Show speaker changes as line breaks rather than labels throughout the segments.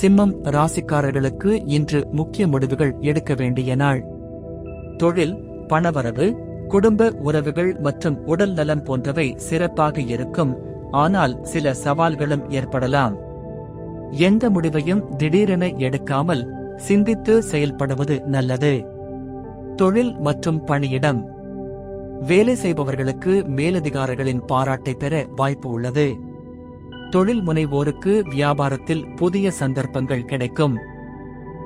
சிம்மம் ராசிக்காரர்களுக்கு இன்று முக்கிய முடிவுகள் எடுக்க வேண்டிய நாள். தொழில் பணவரவு குடும்ப உறவுகள் மற்றும் உடல் நலம் போன்றவை சிறப்பாக இருக்கும். ஆனால் சில சவால்களும் ஏற்படலாம். எந்த முடிவையும் திடீரென எடுக்காமல் சிந்தித்து செயல்படுவது நல்லது. தொழில் மற்றும் பணியிடம். வேலை செய்பவர்களுக்கு மேலதிகாரிகளின் பாராட்டை பெற வாய்ப்பு உள்ளது. தொழில் முனைவோருக்கு வியாபாரத்தில் புதிய சந்தர்ப்பங்கள் கிடைக்கும்.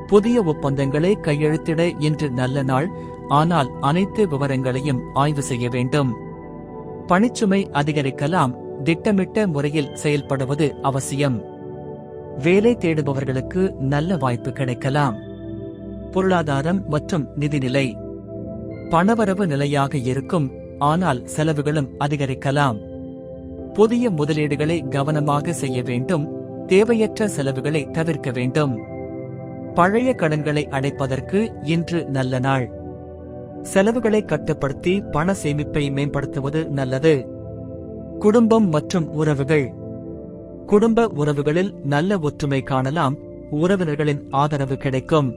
புதிய ஒப்பந்தங்களை கையெழுத்திட இன்று நல்ல நாள் ஆனால் அனைத்து விவரங்களையும் ஆய்வு செய்ய வேண்டும். பணிச்சுமை அதிகரிக்கலாம் திட்டமிட்ட முறையில் செயல்படுவது அவசியம். வேலை தேடுபவர்களுக்கு நல்ல வாய்ப்பு கிடைக்கலாம். பொருளாதாரம் மற்றும் நிதிநிலை. பணவரவு நிலையாக இருக்கும் ஆனால் செலவுகளும் அதிகரிக்கலாம். புதிய முதலீடுகளை கவனமாக செய்ய வேண்டும் தேவையற்ற செலவுகளை தவிர்க்க வேண்டும். பழைய கடன்களை அடைப்பதற்கு இன்று நல்ல நாள். செலவுகளை கட்டுப்படுத்தி பண சேமிப்பை மேம்படுத்துவது நல்லது. குடும்பம் மற்றும் உறவுகள். குடும்ப உறவுகளில் நல்ல ஒற்றுமை காணலாம் உறவினர்களின் ஆதரவு கிடைக்கும்.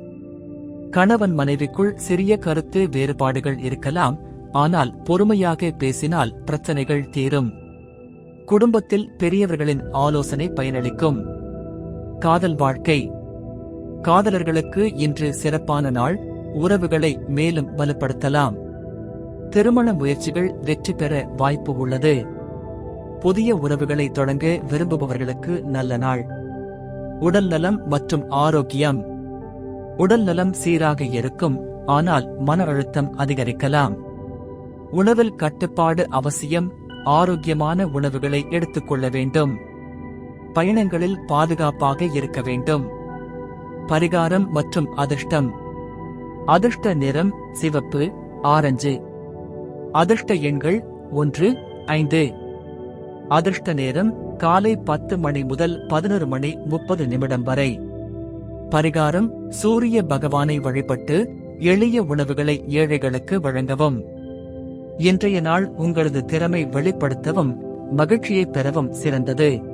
கணவன் மனைவிக்குள் சிறிய கருத்து வேறுபாடுகள் இருக்கலாம் ஆனால் பொறுமையாக பேசினால் பிரச்சனைகள் தீரும். குடும்பத்தில் பெரியவர்களின் ஆலோசனை பயனளிக்கும். காதல் வாழ்க்கை. காதலர்களுக்கு இன்று சிறப்பான நாள். உறவுகளை மேலும் வலுப்படுத்தலாம். திருமண முயற்சிகள் வெற்றி பெற வாய்ப்பு உள்ளது. புதிய உறவுகளை தொடங்க விரும்புபவர்களுக்கு நல்ல நாள். உடல் நலம் மற்றும் ஆரோக்கியம். உடல் நலம் சீராக இருக்கும் ஆனால் மன அழுத்தம் அதிகரிக்கலாம். உணவில் கட்டுப்பாடு அவசியம் ஆரோக்கியமான உணவுகளை எடுத்துக்கொள்ள வேண்டும். பயணங்களில் பாதுகாப்பாக இருக்க வேண்டும். பரிகாரம் மற்றும் அதிர்ஷ்டம். அதிர்ஷ்ட நிறம் சிவப்பு ஆரஞ்சு. அதிர்ஷ்ட எண்கள் ஒன்று ஐந்து. அதிர்ஷ்ட நேரம் காலை பத்து மணி முதல் பதினொரு மணி முப்பது நிமிடம் வரை. பரிகாரம் சூரிய பகவானை வழிபட்டு எளிய உணவுகளை ஏழைகளுக்கு வழங்கவும். இன்றைய நாள் உங்களது திறமை வெளிப்படுத்தவும் மகிழ்ச்சியை பெறவும் சிறந்தது.